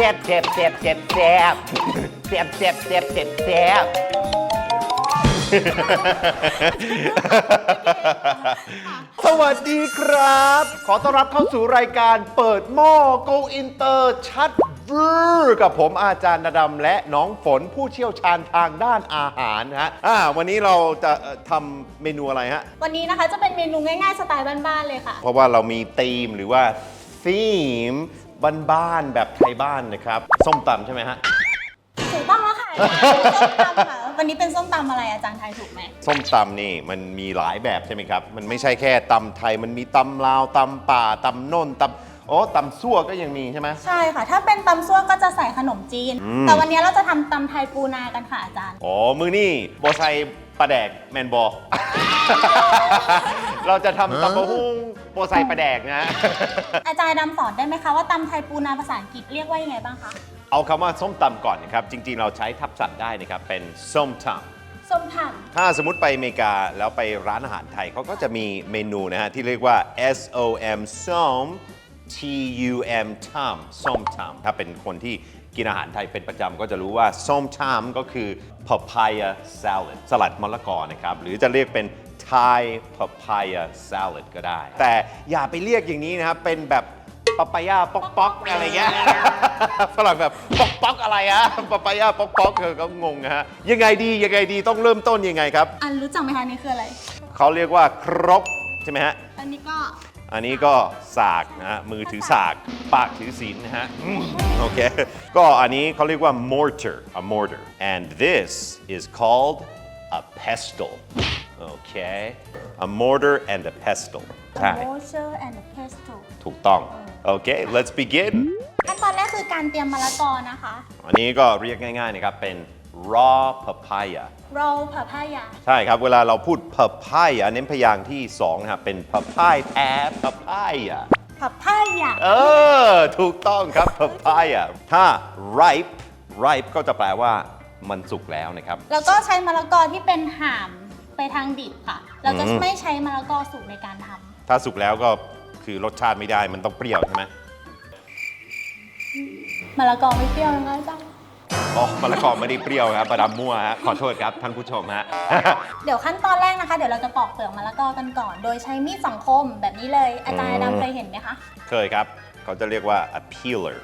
แซ่บแซ่บแซ่บแซ่บแซ่บแซ่บแซ่บแซ่บแซ่บแซ่บสวัสดีครับ ขอต้อนรับเข้าสู่รายการเปิดหม้อ Go Inter ชัดเวอร์กับผมอาจารย์นดำและน้องฝนผู้เชี่ยวชาญทางด้านอาหารนะฮะอ่าวันนี้เราจะเอ่อทำเมนูอะไรฮะ วันนี้นะคะจะเป็นเมนูง่ายๆสไตล์บ้านๆเลยค่ะ เพราะว่าเรามีธีมหรือว่าธีม บ้านๆแบบไทยบ้านนะครับ ส้มตำใช่ไหมฮะ ถูกต้องแล้วค่ะอาจารย์ส้มตำค่ะ วันนี้เป็นส้มตำอะไรอาจารย์ทายถูกไหมส้มตำนี่มันมีหลายแบบใช่ไหมครับ มันไม่ใช่แค่ตำไทยมันมีตำลาวตำป่าตำโน่นตำโอ้ตำซั่วก็ยังมีใช่ไหม ใช่ค่ะ ถ้าเป็นตำซั่วก็จะใส่ขนมจีน อืม แต่วันนี้เราจะทำตำไทยปูนากันค่ะอาจารย์ อ๋อ มือนี่โบไซปลาแดกแมนบอ เราจะทำตำบะฮุ้ง โบไซปลาแดกนะ อาจารย์ดำสอนได้ไหมคะว่าตำไทยปูนาภาษาอังกฤษเรียกว่ายังไงบ้างคะ เอาคำว่าส้มตำก่อนนะครับ จริง ๆ เราใช้ทับศัพท์ได้นะครับ เป็นส้มตำส้มตถ้าสมมติไปอเมริกาแล้วไปร้านอาหารไทยเขาก็จะมีเมนูนะฮะ ที่เรียกว่า S O M ส้ม T U M ตำส้มตำถ้าเป็นคนที่กินอาหารไทยเป็นประจำก็จะรู้ว่าส้มตำก็คือ papaya salad สลัดมะละกอนะครับ หรือจะเรียกเป็น Thai papaya salad ก็ได้ แต่อย่าไปเรียกอย่างนี้นะครับ เป็นแบบป a ปายาป๊อกป๊อกอะไรเงี้ยฝรั่งแบบป๊อกป๊อกอะไรอะป a ปายาป๊อกป๊อกเธอก็งงนะฮะยังไงดียังไงดีต้องเริ่มต้นยังไงครับำอันรู้จักไหมคะนี่คืออะไร เขาเรียกว่าครกใช่ไหมฮะ อันนี้ก็ อันนี้ก็สากนะฮะมือถือสาก ปากถือศีลนะฮะอืมโอเค ก็อันนี้เขาเรียกว่า mortar a mortar and this is called a pestle okay a mortar and a pestle ใช่ moisture and pesto ถูกต้องโอเค let's begin ขั้นตอนแรกคือการเตรียมมะละกอนะคะ อันนี้ก็เรียกง่ายๆนะครับ เป็น raw papaya roll papaya ใช่ครับ เวลาเราพูด papaya เน้นพยางค์ที่2นะครับเป็น papaya แพ้ papaya papaya เออ ถูกต้องครับ papaya ถ้า ripe ripe ก็จะแปลว่ามันสุกแล้วนะครับ แล้วก็ใช้มะละกอที่เป็นห่าม ไปทางดิบค่ะ เราจะอืม ไม่ใช้มะละกอสุกในการทำถ้าสุกแล้วก็คือรสชาติไม่ได้มันต้องเปรี้ยวใช่ไหมมะละกอไม่เปรี้ยวนะคะอาจารย์อ๋อมะละกอไม่ได้เปรี้ยวครับประดับมั่วฮะขอโทษครับท่านผู้ชมฮะ เดี๋ยวขั้นตอนแรกนะคะ เดี๋ยวเราจะปอกเปลือกมะละกอกันก่อน โดยใช้มีดสังคมแบบนี้เลย อาจารย์อืม ดำเคยเห็นไหมคะ เคยครับ เขาจะเรียกว่า a peeler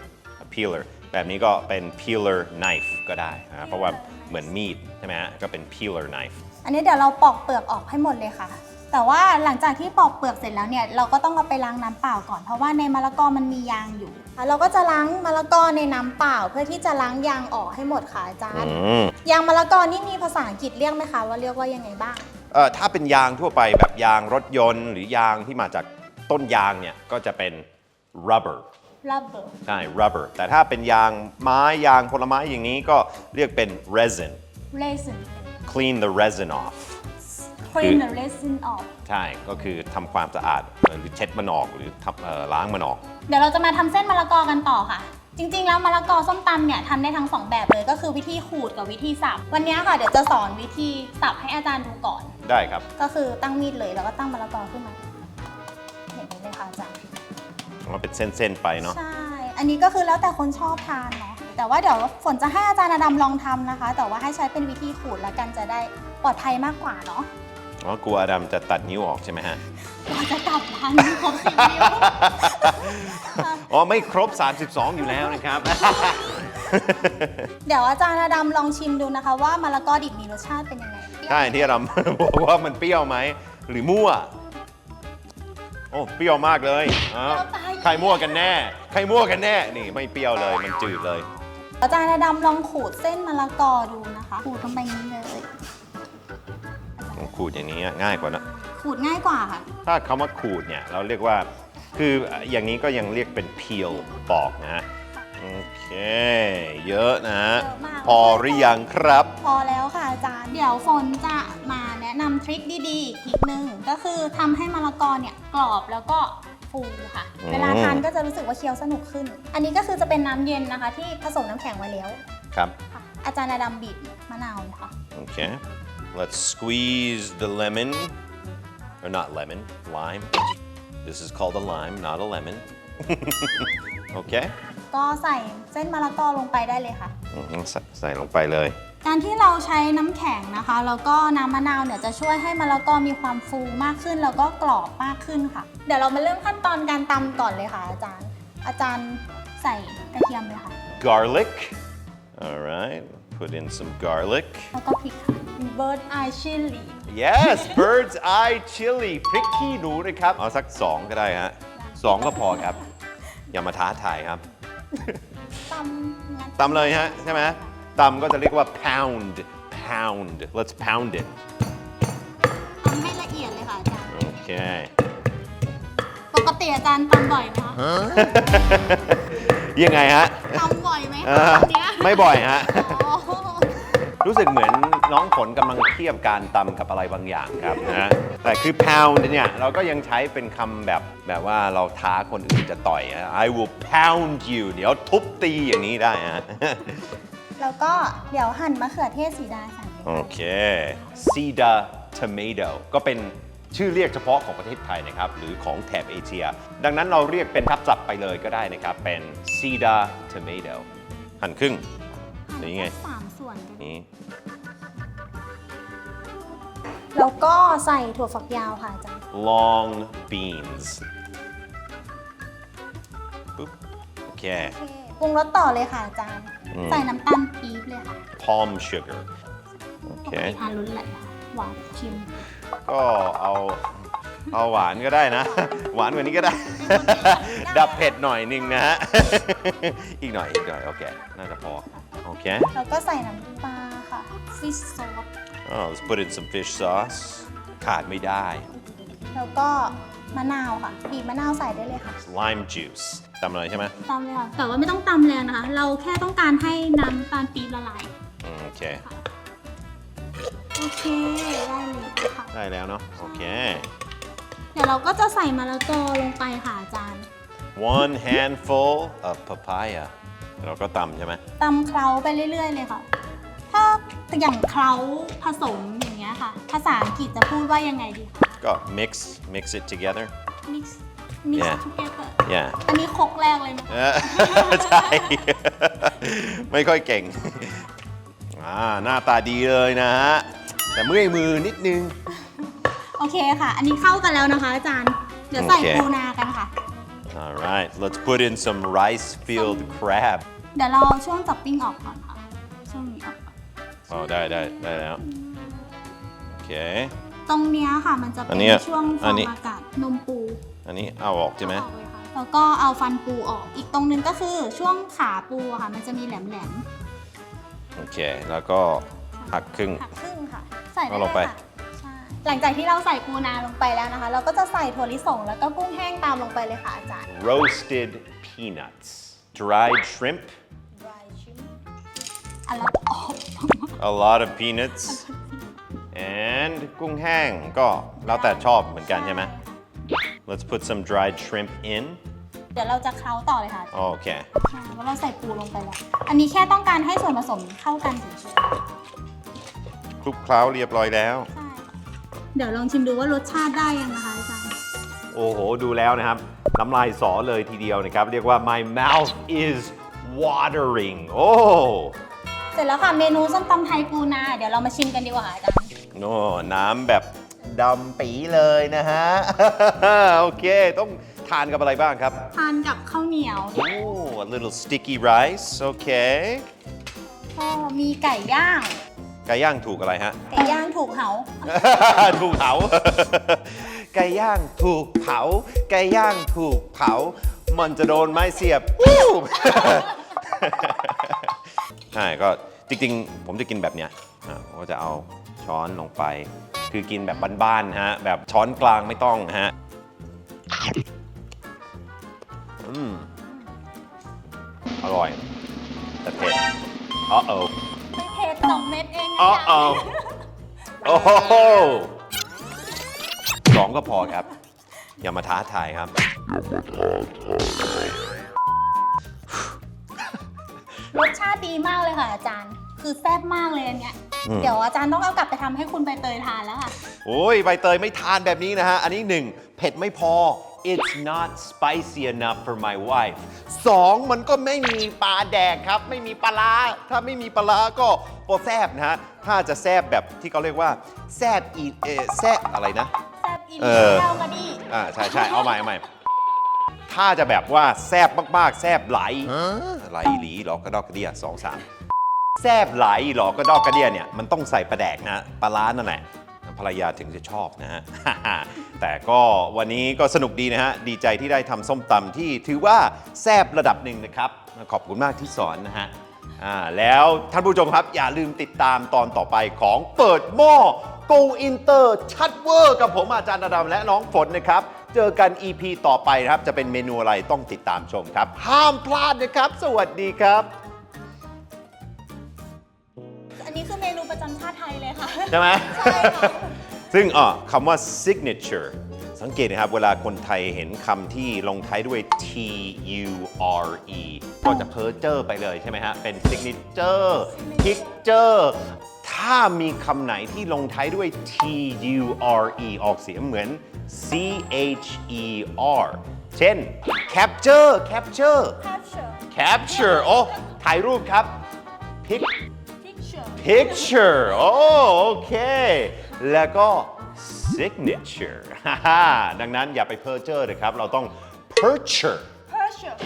a peeler แบบนี้ก็เป็น peeler knife ก็ได้นะเพราะว่า เหมือนมีดใช่ไหมฮะก็เป็น peeler knife อันนี้เดี๋ยวเราปอกเปลือกออกให้หมดเลยค่ะ แต่ว่าหลังจากที่ปอกเปลือกเสร็จแล้วเนี่ยเราก็ต้องเอาไปล้างน้ำเปล่าก่อนเพราะว่าในมะละกอมันมียางอยู่เราก็จะล้างมะละกอในน้ำเปล่า เพื่อที่จะล้างยางออกให้หมดค่ะอาจารย์อืมยางมะละกอนี่มีภาษาอังกฤษเรียกไหมคะว่าเรียกว่ายังไงบ้าง เอ่อถ้าเป็นยางทั่วไปแบบยางรถยนต์ หรือยางที่มาจากต้นยางเนี่ยก็จะเป็น rubber rubber ใช่ rubber แต่ถ้าเป็นยางไม้ยางผลไม้อย่างนี้ก็เรียกเป็น resin resin clean the resin off clean the resin off ใช่ ก็คือทำความสะอาดหรือเช็ดมันออกหรือทำเอ่อล้างมันออก เดี๋ยวเราจะมาทำเส้นมะละกอกันต่อค่ะ จริงๆ แล้วมะละกอส้มตำเนี่ยทำได้ทั้งสองแบบเลยก็คือวิธีขูดกับวิธีสับ วันนี้ค่ะเดี๋ยวจะสอนวิธีสับให้อาจารย์ดูก่อน ได้ครับ ก็คือตั้งมีดเลยแล้วก็ตั้งมะละกอขึ้นมา มันเป็นเส้นๆไปเนาะ ใช่ อันนี้ก็คือแล้วแต่คนชอบทานเนาะ แต่ว่าเดี๋ยวฝนจะให้อาจารย์อดำลองทำนะคะ แต่ว่าให้ใช้เป็นวิธีขูดแล้วกันจะได้ปลอดภัยมากกว่าเนาะอ๋อกลัวอดัมจะตัดนิ้วออกใช่ไหมฮะกว่าจะกลับร้านนี้ครบสิบนิ้วอ๋อไม่ครบ 32 อยู่แล้วนะครับ เดี๋ยวอาจารย์อดำลองชิมดูนะคะ ว่ามะละกอดิบมีรสชาติเป็นยังไง ใช่ที่อดัม บอกว่ามันเปรี้ยวไหมหรือมั่วโอ้เปรี้ยวมากเลยอ้าวใครมั่วกันแน่ ใครมั่วกันแน่ นี่ไม่เปรี้ยวเลย มันจืดเลย อาจารย์อดำลองขูดเส้นมะละกอดูนะคะขูดลงไปนี้เลยขูดอย่างนี้ง่ายกว่านะ ขูดง่ายกว่าค่ะ ถ้าคำว่าขูดเนี่ยเราเรียกว่า คืออย่างนี้ก็ยังเรียกเป็น peel ปอกนะฮะ โอเค เยอะนะฮะเยอะมาก พอหรือยังครับ พอแล้วค่ะอาจารย์ เดี๋ยวฝนจะมาแนะนำทริคดีๆ อีกทริคนึง ก็คือทำให้มะละกอเนี่ยกรอบแล้วก็ฟูค่ะ อืม เวลาทานก็จะรู้สึกว่าเคี้ยวสนุกขึ้น อันนี้ก็คือจะเป็นน้ำเย็นนะคะ ที่ผสมน้ำแข็งไว้แล้วครับ ค่ะ อาจารย์อดำบีบมะนาวเลยค่ะ Okay. Let's squeeze the lemon. Or not lemon, lime. This is called a lime, not a lemon. okay. ก็ใส่เส้นมะละกอลงไปได้เลยค่ะ อืมใส่ใส่ลงไปเลย การที่เราใช้น้ำแข็งนะคะแล้วก็น้ำมะนาวเนี่ยจะช่วยให้มะละกอมีความฟูมากขึ้น แล้วก็กรอบมากขึ้นค่ะ เดี๋ยวเรามาเริ่มขั้นตอนการตำก่อนเลยค่ะ อาจารย์ อาจารย์ใส่กระเทียมเลยค่ะ garlic all right put in some garlic แล้วก็พริกค่ะ bird eye chili yes bird's eye chili พริกขี้หนูนะครับ เอาสักสองก็ได้ฮะสองก็พอครับ อย่ามาท้าทายครับ ตำงั้นตำเลยฮะใช่ไหมตำก็จะเรียกว่า pound pound let's pound it ตำให้ละเอียดเลยค่ะอาจารย์ โอเค ปกติอาจารย์ตำบ่อยไหมคะยังไงฮะตำบ่อยไหมเอคะอตอนเนี้ยไม่บ่อยฮะอ๋อรู้สึกเหมือน น้องฝนกำลังเทียบการตำกับอะไรบางอย่างครับนะแต่คือ pound เนี่ยเราก็ยังใช้เป็นคำแบบแบบว่าเราท้าคนอื่นจะต่อยอะ I will pound you เดี๋ยวทุบตีอย่างนี้ได้ฮะ แล้วก็เดี๋ยวหั่นมะเขือเทศสีดาใส่เลยโอเค cedar tomato ก็เป็นชื่อเรียกเฉพาะของประเทศไทยนะครับ หรือของแถบเอเชีย ดังนั้นเราเรียกเป็นทับศัพท์ไปเลยก็ได้นะครับ เป็น cedar tomato หั่นครึ่ง นี่ไง สามส่วนกัน นี้ แล้วก็ใส่ถั่วฝักยาวค่ะอาจารย์ long beans ปุ๊บโอเค โอเคปรุงรสต่อเลยค่ะอาจารย์ อืม ใส่น้ำตาลปี๊บเลยค่ะ palm sugar โอปเค กติทานรสอะไรคะหวานชิมก็เอาเอาหวานก็ได้นะ หวานกว่านี้ก็ได้ ดับเผ็ดหน่อยหนึงนะฮะ อีกหน่อยอีกหน่อย โอเค น่าจะพอ โอเค แล้วก็ใส่น้ำปลาค่ะ fish sauce oh let's put in some fish sauce ขาดไม่ได้ แล้วก็มะนาวค่ะบีบมะนาวใส่ได้เลยค่ะ lime juice ตำอะไรใช่ไหมตำเลยค่ะแต่ว่าไม่ต้องตำแรงนะคะ เราแค่ต้องการให้น้ำตาลปี๊บละลาย อืมโอเค โอเค ได้เลยค่ะ ได้แล้วเนาะ โอเค เดี๋ยวเราก็จะใส่มะละกอลงไปค่ะอาจารย์ one handful of papaya เราก็ตำใช่ไหมตำเคล้าไปเรื่อย ๆ เลยค่ะถ้า อย่างเคล้าผสมอย่างเงี้ยค่ะ ภาษาอังกฤษจะพูดว่ายังไงดีคะ ก็ mix mix it together mix mix Yeah. together yeah อันนี้ครกแรกเลยนะเออใช่ ไม่ค่อยเก่งอ่าหน้าตาดีเลยนะฮะ แต่เมื่อยมือนิดนึง โอเคค่ะ อันนี้เข้ากันแล้วนะคะอาจารย์ เดี๋ยวใส่โอเค ปูนากันค่ะ alright let's put in some rice field crab เดี๋ยวเราเอาช่วงจับปิ้งออกก่อนค่ะ ช่วงนี้ออกก่ อนอ๋อได้ได้ได้แล้วโอเค ตรงเนี้ยค่ะมันจะเป็อันนเนี้ยช่วงฟอัอนงนี้ อากาศนมปูอันนี้เอาออกใช่ไหม เอาออกเลยค่ะแล้วก็เอาฟันปูออก อีกตรงนึงก็คือช่วงขาปูอะค่ะ มันจะมีแหลมโอเค แล้วก็หักครึ่ง ๆหักครึ่งค่ะ ใส่ได้เอาเลลยงไป ค่ะใช่หลังจากที่เราใส่ปูนาลงไปแล้วนะคะ เราก็จะใส่ถั่วลิสงแล้วก็กุ้งแห้งตามลงไปเลยค่ะอาจารย์ roasted peanuts dried shrimp อันละออก a lot of peanuts and กุ้งแห้งก็แล้วแต่ชอบเหมือนกันใช่ไหม let's put some dried shrimp in เดี๋ยวเราจะเคล้าต่อเลยค่ะโอเคใช่เพราะเราใส่ปูลงไปแล้ว อันนี้แค่ต้องการให้ส่วนผสมเข้ากันเฉยคลุกเคล้าเรียบร้อยแล้ว ๆใช่ เดี๋ยวลองชิมดูว่ารสชาติได้ยังนะคะอาจารย์ โอ้โห ดูแล้วนะครับ น้ำลายสอเลยทีเดียวนะครับ เรียกว่า my mouth is watering โอ้ เสร็จแล้วค่ะเมนูส้มตำไทยปูนา เดี๋ยวเรามาชิมกันดีกว่าอาจารย์โน่น้ำแบบดำปีเลยนะฮะ โอเค ต้องทานกับอะไรบ้างครับ ทานกับข้าวเหนียวโอ้ a little sticky rice โอเคก็มีไก่ย่าง ไก่ย่างถูกอะไรฮะ ไก่ย่างถูกเหาถูกเผา ไก่ย่างถูกเผา ไก่ย่างถูกเผา มันจะโดนไม้เสียบ วู้ ใช่ก็จริงๆ ผมจะกินแบบเนี้ยอะผมก็จะเอาช้อนลงไป คือกินแบบบ้านๆฮะ แบบช้อนกลางไม่ต้องฮะอืมอร่อย แต่เผ็ดอ๋อโอไม่เผ็ดสองเม็ดเองนะอ๋อจ๊ะโอ้โอ้โหสองก็พอครับ อย่ามาท้าทายครับร มากเลยค่ะอาจารย์ คือแซ่บมากเลยอันเนี้ย อืม เดี๋ยวอาจารย์ต้องเอากลับไปทำให้คุณใบเตยทานแล้วค่ะ โอ้ย ใบเตยไม่ทานแบบนี้นะฮะ อันนี้หนึ่งเผ็ดไม่พอ it's not spicy enough for my wife สองมันก็ไม่มีปลาแดกครับ ไม่มีปลาร้าถ้าไม่มีปลาร้าก็โปแซบนะฮะ ถ้าจะแซบแบบที่เขาเรียกว่า แซบอีเออแซบอะไรนะ แซ่บอินเออ เจ้าก็ดี อ่าใช่ใช่เอาใหม่เอาใหม่ ถ้าจะแบบว่าแซบมากๆ แซบไหลไหลหลีหรอกระดอกกระเดียสองสามแซบไหลหรอกระดอกกระเดียเนี่ยมันต้องใส่ปลาแดกนะปลาร้านั่นแหละภรรยาถึงจะชอบนะฮะ แต่ก็วันนี้ก็สนุกดีนะฮะ ดีใจที่ได้ทำส้มตำที่ถือว่าแซบระดับหนึ่งนะครับ ขอบคุณมากที่สอนนะฮะอ่าแล้วท่านผู้ชมครับอย่าลืมติดตามตอนต่อไปของเปิดหม้อ Go Inter ชัดเวอร์กับผมอาจารย์อดำและน้องฝนนะครับ เจอกัน EP ต่อไปนะครับ จะเป็นเมนูอะไรต้องติดตามชมครับ ห้ามพลาดนะครับ สวัสดีครับ อันนี้คือเมนูประจำชาติไทยเลยค่ะ ใช่ไหม ใช่ค่ะ ซึ่งอะคำว่า signature สังเกตนะครับ เวลาคนไทยเห็นคำที่ลงท้ายด้วย t u r e ก็จะเพ้อเจอร์ไปเลยใช่ไหมฮะ เป็น signature picture ถ้ามีคำไหนที่ลงท้ายด้วย t u r e ออกเสียงเหมือน c h e r เช่น capture capture capture capture โอ้ถ่ายรูปครับ pic picture picture โอ้โอเค แล้วก็ signature ฮ่าฮ่าดังนั้นอย่าไปเพ้อเจ้อเลยครับ เราต้อง picture picture